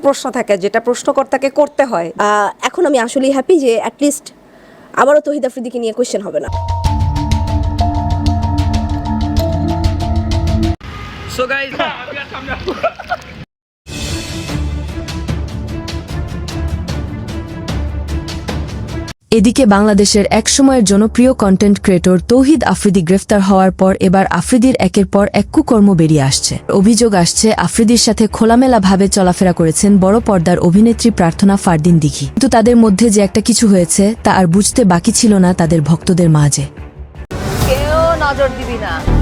প্রশ্ন থাকে যেটা প্রশ্নকর্তাকে করতে হয়। আহ, এখন আমি আসলেই হ্যাপি যে অ্যাটলিস্ট আবারও তহিদ আফ্রিদিকে নিয়ে কোয়েশ্চেন হবে না। সো গাইস এদিকে বাংলাদেশের একসময়ের জনপ্রিয় কন্টেন্ট ক্রিয়েটর তৌহিদ আফ্রিদি গ্রেফতার হওয়ার পর এবার আফ্রিদির একের পর এক কুকর্ম বেরিয়ে আসছে। অভিযোগ আসছে, আফ্রিদির সাথে খোলামেলাভাবে চলাফেরা করেছেন বড় পর্দার অভিনেত্রী প্রার্থনা ফারদিন দিঘি। কিন্তু তাদের মধ্যে যে একটা কিছু হয়েছে, তা আর বুঝতে বাকি ছিল না তাদের ভক্তদের মাঝে। কেউ নজর দিবি না।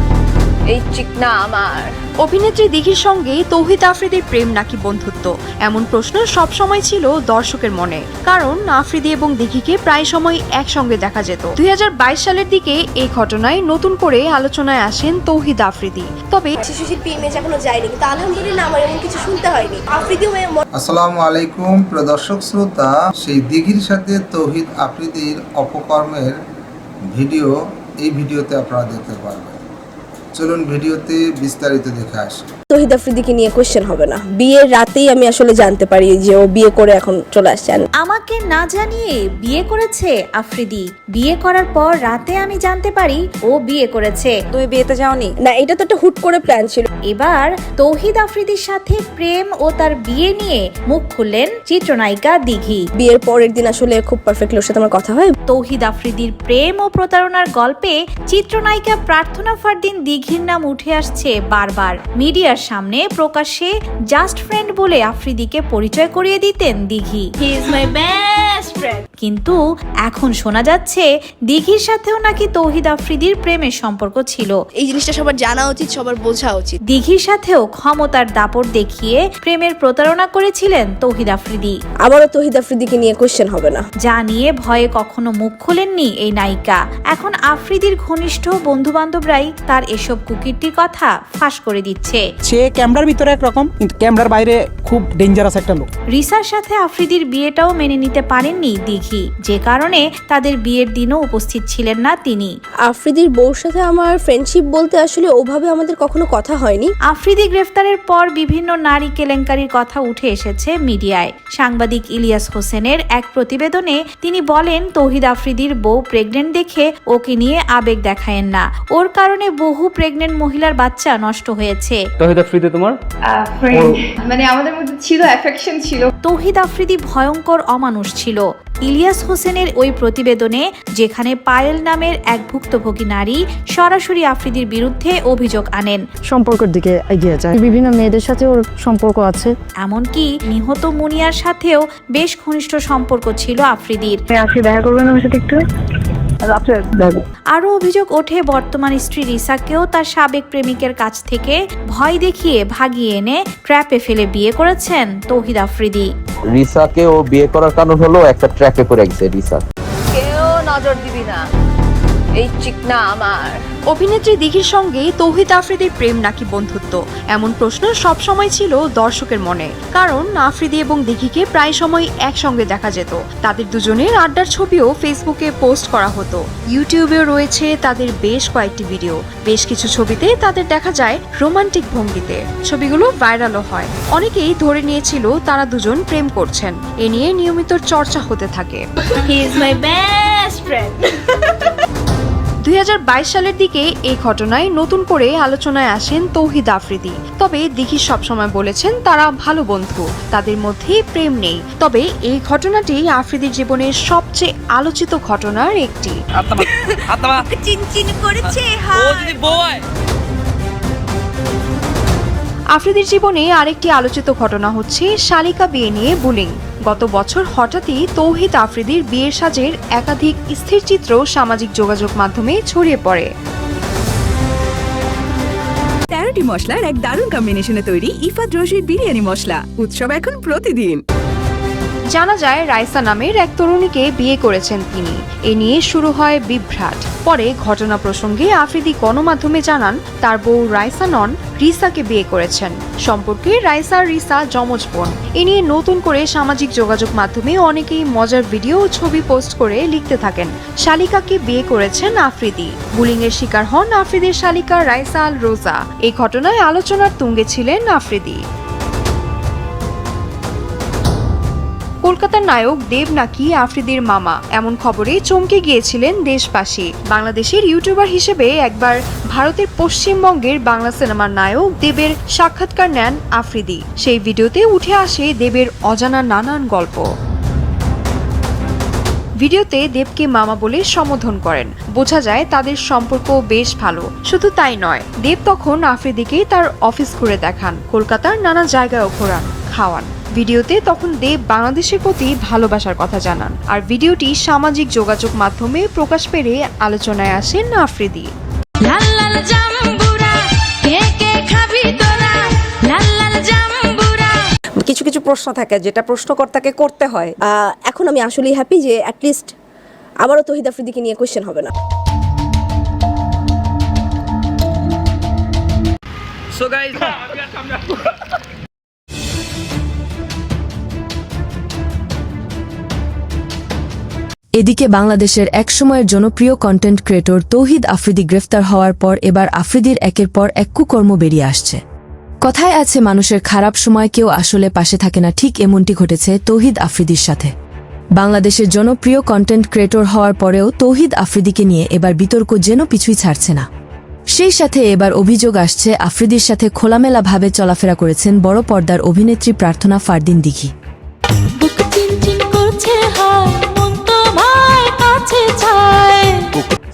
এই চিকনা আমার। অভিনেত্রী দিঘির সঙ্গে তৌহিদ আফ্রিদির প্রেম নাকি বন্ধুত্ব? এমন প্রশ্ন সবসময় ছিল দর্শকের মনে। কারণ আফ্রিদি এবং দিঘিকে প্রায় সময় একসঙ্গে দেখা যেত। দু হাজার বাইশ সালের দিকে এই ঘটনায় নতুন করে আলোচনায় আসেন তৌহিদ আফ্রিদি। তবে শিশু শিল্পী ইমেজ এখনও যায়নি কিন্তু আলহামদুলিল্লাহ আমার এমন কিছু শুনতে হয়নি। আফ্রিদিও আসসালামু আলাইকুম প্রিয় দর্শক শ্রোতা। সেই দিঘির সাথে তৌহিদ আফ্রিদির অপকর্মের ভিডিও এই ভিডিওতে আপনারা দেখতে পারবেন। চলুন ভিডিওতে বিস্তারিত দেখে আসি। তহিদ আফ্রিদিকে নিয়ে কোয়েশ্চেন হবে না। বিয়ের রাতেই আমি আসলে জানতে পারি যে ও বিয়ে করে এখন চলে আসছে আমাকে না জানিয়ে বিয়ে করেছে আফ্রিদি। বিয়ে করার পর রাতে আমি জানতে পারি ও বিয়ে করেছে। তুমি বিয়েতে যাওনি? না এটা তো একটা হুট করে প্ল্যান ছিল। এবার তৌহিদ আফ্রিদির সাথে প্রেম ও তার বিয়ে নিয়ে মুখ খুললেন চিত্রনায়িকা দিঘি। বিয়ের পরের দিন আসলে খুব পারফেক্টলি ওর সাথে আমার কথা হয়। তৌহিদ আফ্রিদির প্রেম ও প্রতারণার গল্পে চিত্রনায়িকা প্রার্থনা ফারদিন দিঘির নাম উঠে আসছে বারবার। মিডিয়ার সামনে প্রকাশ্যে জাস্ট ফ্রেন্ড বলে আফ্রিদিকে পরিচয় করিয়ে দিতেন Dighi. He is my best friend কিন্তু এখন শোনা যাচ্ছে দিঘির সাথেও নাকি তৌহিদ আফ্রিদির প্রেমের সম্পর্ক ছিল। এই জিনিসটা সবার জানা উচিত সবার বোঝা উচিত। দিঘির সাথেও ক্ষমতার দাপট দেখিয়ে প্রেমের প্রতারণা করেছিলেন তৌহিদ আফ্রিদি। আবারও তহিদ আফ্রিদিকে নিয়ে কোয়েশ্চেন হবে না। যা নিয়ে ভয়ে কখনো মুখ খোলেননি এই নায়িকা। এখন আফ্রিদির ঘনিষ্ঠ বন্ধু বান্ধবরাই তার এসব কুকীর্তির কথা ফাঁস করে দিচ্ছে। সে ক্যামেরার ভিতরে একরকম কিন্তু ক্যামেরার বাইরে খুব ডেঞ্জারাস একটা লোক। রিসার সাথে আফ্রিদির বিয়েটাও মেনে নিতে পারেননি দিঘি। যে কারণে তাদের বিয়ের দিনও উপস্থিত ছিলেন না তিনি। আফ্রিদির বউর সাথে আমার ফ্রেন্ডশিপ বলতে আসলে ওভাবে আমাদের কখনো কথা হয়নি। আফ্রিদি গ্রেফতারের পর বিভিন্ন নারী কেলেঙ্কারির কথা উঠে এসেছে মিডিয়ায়। সাংবাদিক ইলিয়াস হোসেনের এক প্রতিবেদনে তিনি বলেন তৌহিদ আফ্রিদির বউ প্রেগনেন্ট দেখে ওকে নিয়ে আবেগ দেখায়েন না। ওর কারণে বহু প্রেগনেন্ট মহিলার বাচ্চা নষ্ট হয়েছে। তহিদ আফ্রিদি তোমার? মানে আমাদের মধ্যে ছিল অ্যাফেকশন ছিল। তৌহিদ আফ্রিদি ভয়ঙ্কর অমানুষ ছিল। ইলিয়াস হোসেনের ওই প্রতিবেদনে যেখানে পায়েল নামের এক ভুক্তভোগী নারী সরাসরি আফ্রিদির বিরুদ্ধে অভিযোগ আনেন। সম্পর্কের দিকে এগিয়ে যায়। বিভিন্ন মেয়েদের সাথে ওর সম্পর্ক আছে। এমনকি নিহত মুনিয়ার সাথেও বেশ ঘনিষ্ঠ সম্পর্ক ছিল আফ্রিদির। আজকে দেখা করবেন আমার সাথে একটু? রাত্রে আরও অভিযোগ ওঠে বর্তমান স্ত্রী রিসাকেও তার সাবেক প্রেমিকের কাছ থেকে ভয় দেখিয়ে ভাগিয়ে এনে ট্র্যাপে ফেলে বিয়ে করেছেন তৌহিদ আফ্রিদি। রিসাকে ও বিয়ে করার কারণ হলো একটা ট্র্যাপে পড়ে গেছে রিসা কেউ নজর দিবি না। এই চিকনা আমার। অভিনেত্রী দিঘির সঙ্গে তৌহিদ আফ্রিদির প্রেম নাকি বন্ধুত্ব? এমন প্রশ্ন সবসময় ছিল দর্শকের মনে। কারণ আফ্রিদি এবং দিঘিকে প্রায় সময় একসঙ্গে দেখা যেত। তাদের দুজনের আড্ডার ছবিও ফেসবুকে পোস্ট করা হতো। ইউটিউবেও রয়েছে তাদের বেশ কয়েকটি ভিডিও। বেশ কিছু ছবিতে তাদের দেখা যায় রোমান্টিক ভঙ্গিতে। ছবিগুলো ভাইরালও হয়। অনেকেই ধরে নিয়েছিল তারা দুজন প্রেম করছেন। এ নিয়ে নিয়মিত চর্চা হতে থাকে। He is my best friend দুই হাজার বাইশ সালের দিকে এই ঘটনায় নতুন করে আলোচনায় আসেন তৌহিদ আফ্রিদি। তবে দিঘি সবসময় বলেছেন তারা ভালো বন্ধু তাদের মধ্যে প্রেম নেই। তবে এই ঘটনাটি আফ্রিদির জীবনের সবচেয়ে আলোচিত ঘটনার একটি। করেছে আফ্রিদির জীবনে আরেকটি আলোচিত ঘটনা হচ্ছে শালিকা বিয়ে নিয়ে বুলিং। গত বছর হঠাৎই তৌহিদ আফ্রিদির বিয়ের সাজের একাধিক স্থির চিত্র সামাজিক যোগাযোগ মাধ্যমে ছড়িয়ে পড়ে। তেরোটি মশলার এক দারুণ কম্বিনেশনে তৈরি ইফাদ রশির বিরিয়ানি মশলা। উৎসব এখন প্রতিদিন। জানা যায়, রাইসা নামের এক তরুণীকে বিয়ে করেছেন তিনি। এ নিয়ে শুরু হয় বিভ্রাট। পরে ঘটনা প্রসঙ্গে আফ্রিদি গণমাধ্যমে জানান, তার বউ রাইসা নন, রিসাকে বিয়ে করেছেন। সম্পর্কে রাইসা, রিসা যমজ বোন। এ নিয়ে নতুন করে সামাজিক যোগাযোগ মাধ্যমে অনেকেই মজার ভিডিও ও ছবি পোস্ট করে লিখতে থাকেন। শালিকাকে বিয়ে করেছেন আফ্রিদি। বুলিং এর শিকার হন আফ্রিদির শালিকা রাইসা আল রোজা এই ঘটনায় আলোচনার তুঙ্গে ছিলেন আফ্রিদি। কলকাতার নায়ক দেব নাকি আফ্রিদির মামা? এমন খবরে চমকে গিয়েছিলেন দেশবাসী। বাংলাদেশের ইউটিউবার হিসেবে একবার ভারতের পশ্চিমবঙ্গের বাংলা সিনেমার নায়ক দেবের সাক্ষাৎকার নেন আফ্রিদি। সেই ভিডিওতে উঠে আসে দেবের অজানা নানান গল্প। ভিডিওতে দেবকে মামা বলে সম্বোধন করেন। বোঝা যায় তাদের সম্পর্ক বেশ ভালো। শুধু তাই নয়, দেব তখন আফ্রিদিকে তার অফিস ঘুরে দেখান, কলকাতার নানা জায়গায়ও ঘোরান, খাওয়ান। ভিডিওতে তখন দেব বাংলাদেশের প্রতি ভালোবাসার কথা জানান। আর ভিডিওটি সামাজিক যোগাযোগ মাধ্যমে প্রকাশ পেরে আলোচনায় আসেন আফ্রিদি। লাল লাল জাম্বুরা কে কে খাবি তোরা? লাল লাল জাম্বুরা। কিছু কিছু প্রশ্ন থাকে যেটা প্রশ্নকর্তাকে করতে হয়। এখন আমি আসলেই হ্যাপি যে অ্যাটলিস্ট আবারও তহিদ আফ্রিদিকে নিয়ে কোয়েশ্চেন হবে না। এদিকে বাংলাদেশের একসময়ের জনপ্রিয় কন্টেন্ট ক্রিয়েটর তৌহিদ আফ্রিদি গ্রেফতার হওয়ার পর এবার আফ্রিদির একের পর এক কুকর্ম বেরিয়ে আসছে। কথায় আছে, মানুষের খারাপ সময় কেউ আসলে পাশে থাকে না, ঠিক এমনটি ঘটেছে তৌহিদ আফ্রিদির সাথে। বাংলাদেশের জনপ্রিয় কন্টেন্ট ক্রিয়েটর হওয়ার পরেও তৌহিদ আফ্রিদিকে নিয়ে এবার বিতর্ক যেন পিছুই ছাড়ছে না। সেই সাথে এবার অভিযোগ আসছে, আফ্রিদির সাথে খোলামেলাভাবে চলাফেরা করেছেন বড় পর্দার অভিনেত্রী প্রার্থনা ফারদিন দিঘি।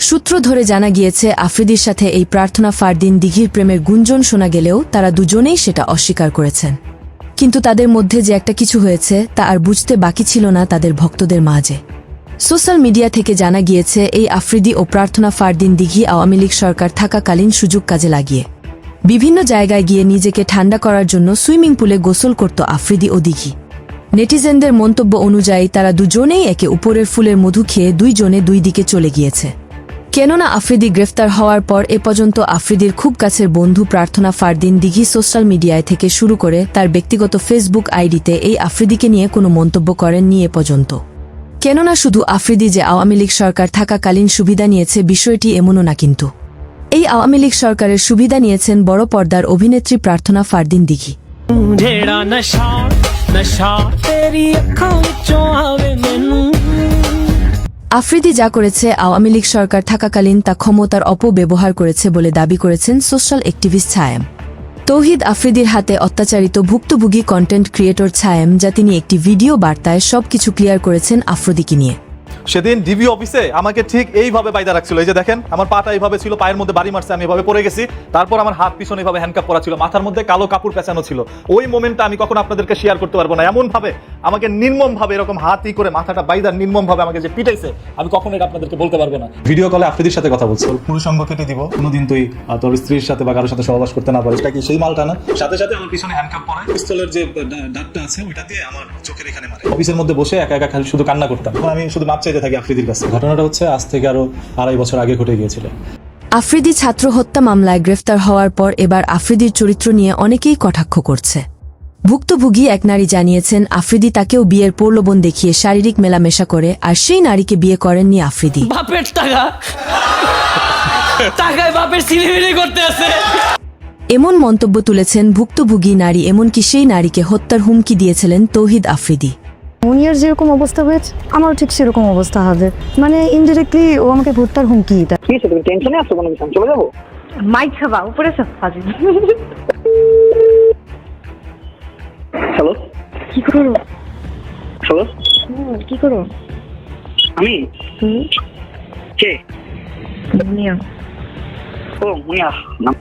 সূত্র ধরে জানা গিয়েছে, আফ্রিদির সাথে এই প্রার্থনা ফারদিন দিঘির প্রেমের গুঞ্জন শোনা গেলেও তারা দুজনেই সেটা অস্বীকার করেছেন। কিন্তু তাদের মধ্যে যে একটা কিছু হয়েছে, তা আর বুঝতে বাকি ছিল না তাদের ভক্তদের মাঝে। সোশ্যাল মিডিয়া থেকে জানা গিয়েছে, এই আফ্রিদি ও প্রার্থনা ফারদিন দিঘি আওয়ামী লীগ সরকার থাকাকালীন সুযোগ কাজে লাগিয়ে। বিভিন্ন জায়গায় গিয়ে নিজেকে ঠান্ডা করার জন্য সুইমিং পুলে গোসল করত আফ্রিদি ও দিঘি। নেটিজেনদের মন্তব্য অনুযায়ী তারা দুজনেই একে উপরের ফুলের মধু খেয়ে দুইজনে দুই দিকে চলে গিয়েছে। কেননা আফ্রিদি গ্রেফতার হওয়ার পর এ পর্যন্ত আফ্রিদির খুব কাছের বন্ধু প্রার্থনা ফারদিন দিঘি সোশ্যাল মিডিয়ায় থেকে শুরু করে তার ব্যক্তিগত ফেসবুক আইডিতে এই আফ্রিদিকে নিয়ে কোনো মন্তব্য করেননি এ পর্যন্ত কেননা শুধু আফ্রিদি যে আওয়ামী লীগ সরকার থাকাকালীন সুবিধা নিয়েছে বিষয়টি এমনও না কিন্তু এই আওয়ামী লীগ সরকারের সুবিধা নিয়েছেন বড় পর্দার অভিনেত্রী প্রার্থনা ফারদিন দিঘি ਜਿਹੜਾ ਨਸ਼ਾ ਨਸ਼ਾ ਤੇਰੀ ਅੱਖਾਂ ਵਿੱਚੋਂ ਆਵੇ ਮੈਨੂੰ আফ্রিদি যা করেছে, আওয়ামী লীগ সরকার থাকাকালীন তা ক্ষমতার অপব্যবহার করেছে বলে দাবি করেছেন সোশ্যাল অ্যাক্টিভিস্ট ছায়াম। তৌহিদ আফ্রিদির হাতে অত্যাচারিত ভুক্তভোগী কন্টেন্ট ক্রিয়েটর ছায়াম, যা তিনি একটি ভিডিও বার্তায় সবকিছু ক্লিয়ার করেছেন আফ্রদিকে নিয়ে। সেদিন ডিবি অফিসে আমাকে ঠিক এইভাবে বাইদা রাখছিল। এই যে দেখেন আমার পাটা এইভাবে ছিল পায়ের মধ্যে বাড়ি মারছে আমি এভাবে পড়ে গেছি। তারপর আমার হাত পিছনে এইভাবে হ্যান্ডকাপ পরা ছিল মাথার মধ্যে কালো কাপড় পেঁচানো ছিল। ওই মোমেন্টটা আমি কখন আপনাদেরকে শেয়ার করতে পারব না। এমন ভাবে আমাকে নির্মম ভাবে এরকম হাতই করে মাথাটা বাইদার নির্মম ভাবে আমাকে যে পিটাইছে আমি কখন এটা আপনাদেরকে বলতে পারব না। ভিডিও কলে আফ্রিদির সাথে কথা বলছি। পুরুষ সঙ্গ কেটে দিব। কোনোদিন তুই তোর স্ত্রীর সাথে বা কারোর সাথে সহবাস করতে না পারিস। এটা কি সেই মালটা না? সাথে সাথে আমার পিছনে হ্যান্ডকাপ পরা। পিস্তলের যে ডা- ডাটটা আছে ওইটা দিয়ে আমার চোখের এখানে মারে। অফিসের মধ্যে বসে একা একা খালি শুধু কান্না করতাম। আমি শুধু মাপ চাইতে থাকি আফ্রিদির কাছে। ঘটনাটা হচ্ছে আজ থেকে আরও আড়াই বছর আগে ঘটে গিয়েছিল। আফ্রিদি ছাত্র হত্যা মামলায় গ্রেফতার হওয়ার পর এবার আফ্রিদির চরিত্র নিয়ে অনেকেই কটাক্ষ করছে। ভুক্তভোগী এক নারী জানিয়েছেন আফ্রিদি তাকেও বিয়ের প্রলোভন দেখিয়ে শারীরিক মেলামেশা করে আর সেই নারীকে বিয়ে করেননি আফ্রিদি। বাপের টাকা। টাকায় বাপের সিনেমিনি করতে আছে। এমন মন্তব্য তুলেছেন ভুক্তভোগী নারী এমনকি সেই নারীকে হত্যার হুমকি দিয়েছিলেন তৌহিদ আফ্রিদি। মুনিয়ার যেরকম অবস্থা হয়েছে আমারও ঠিক সেরকম অবস্থা হবে। মানে ইনডিরেক্টলি ও আমাকে ভর্তার হুমকি দেয়। মাইক খাবা উপরে সব ফাজিল হ্যালো? কি করো? হ্যালো? কি করো? আমি? কে? মুনিয়া।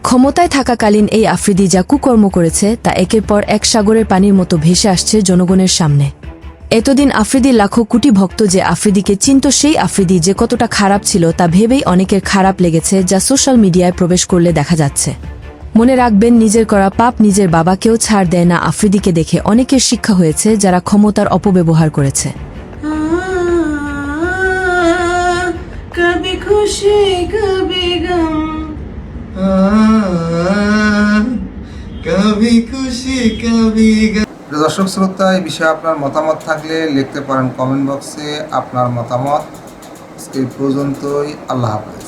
ক্ষমতায় থাকাকালীন এই আফ্রিদি যা কুকর্ম করেছে তা একের পর এক সাগরের পানির মতো ভেসে আসছে জনগণের সামনে। এতদিন আফ্রিদির লাখো কোটি ভক্ত যে আফ্রিদিকে চিনত সেই আফ্রিদি যে কতটা খারাপ ছিল তা ভেবেই অনেকের খারাপ লেগেছে যা সোশ্যাল মিডিয়ায় প্রবেশ করলে দেখা যাচ্ছে। মনে রাখবেন, নিজের করা পাপ নিজের বাবাকেও ছাড় দেয় না আফ্রিদিকে দেখে অনেকের শিক্ষা হয়েছে যারা ক্ষমতার অপব্যবহার করেছে। কবি খুশি, কবি গম। কবি খুশি, কবি দর্শক শ্রোতা, এই বিষয়ে আপনার মতামত থাকলে লিখতে পারেন কমেন্ট বক্সে আপনার মতামত। আজকে পর্যন্তই, আল্লাহ হাফেজ।